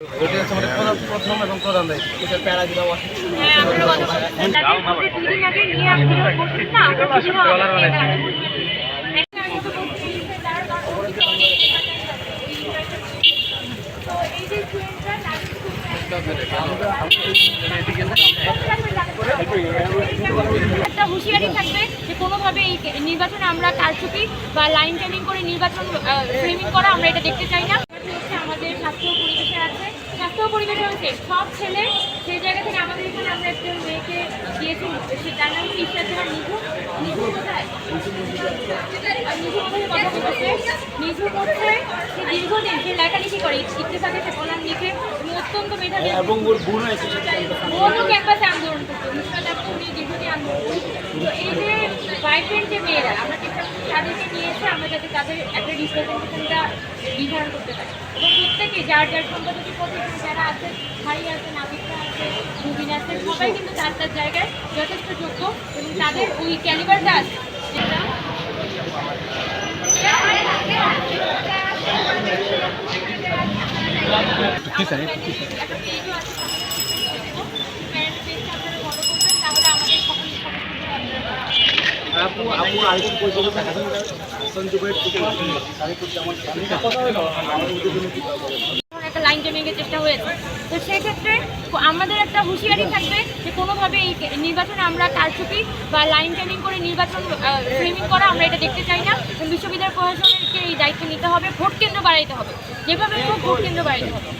প্রথম এবং প্রধান হ্যাঁ। একটা হুঁশিয়ারি থাকবে যে কোনোভাবে এই নির্বাচনে আমরা কারচুপি বা লাইন টাইমিং করে নির্বাচন ফ্রেমিং করা আমরা এটা দেখতে চাই না। হচ্ছে আমাদের স্বাস্থ্য স্বাস্থ্য ও পরিবেশে হচ্ছে সব ছেলে সেই জায়গা থেকে আমাদের এখানে আমরা একটা মেয়েকে দিয়েছি। সে তার নাম ইশরাত জাহান নিধু নিধু কোথায়? নিধু কথা বলতেছে নিধু হচ্ছে সে দীর্ঘদিন সে লেখালেখি করে। ইত্তেফাকে সে কলাম লিখে এবং অত্যন্ত মেধাবী। এবং ওর গুণ হয়েছে ওরও ক্যাম্পাসে আন্দোলন করতো উনি দীর্ঘদিন আন্দোলন তো এই যে ভাইব্রেন্ট যে মেয়েরা আমরা চেষ্টা করছি তাদেরকে নিয়ে এসে আমরা যাতে তাদের একটা রিপ্রেজেন্টেশনটা নির্ধারণ করতে পারি। এবং প্রত্যেকে যার যার সম্পাদকের পথে যারা আছে, ভাই আছে নাবিকরা আছে রুবিন আছে, সবাই কিন্তু তার তার জায়গায় যথেষ্ট যোগ্য এবং তাদের ওই ক্যালিবারটা আছে। যেটা একটা পেজও আছে একটা লাইন টেনিংয়ের চেষ্টা হয়েছে। তো সেক্ষেত্রে আমাদের একটা হুঁশিয়ারি থাকবে যে কোনোভাবে এই নির্বাচনে আমরা কারচুপি বা লাইন টেনিং করে নির্বাচন ফ্রেমিং করা আমরা এটা দেখতে চাই না। বিশ্ববিদ্যালয় প্রশাসনকে এই দায়িত্ব নিতে হবে, ভোট কেন্দ্র বাড়াইতে হবে। যেভাবে ভোট কেন্দ্র বাড়াইতে হবে।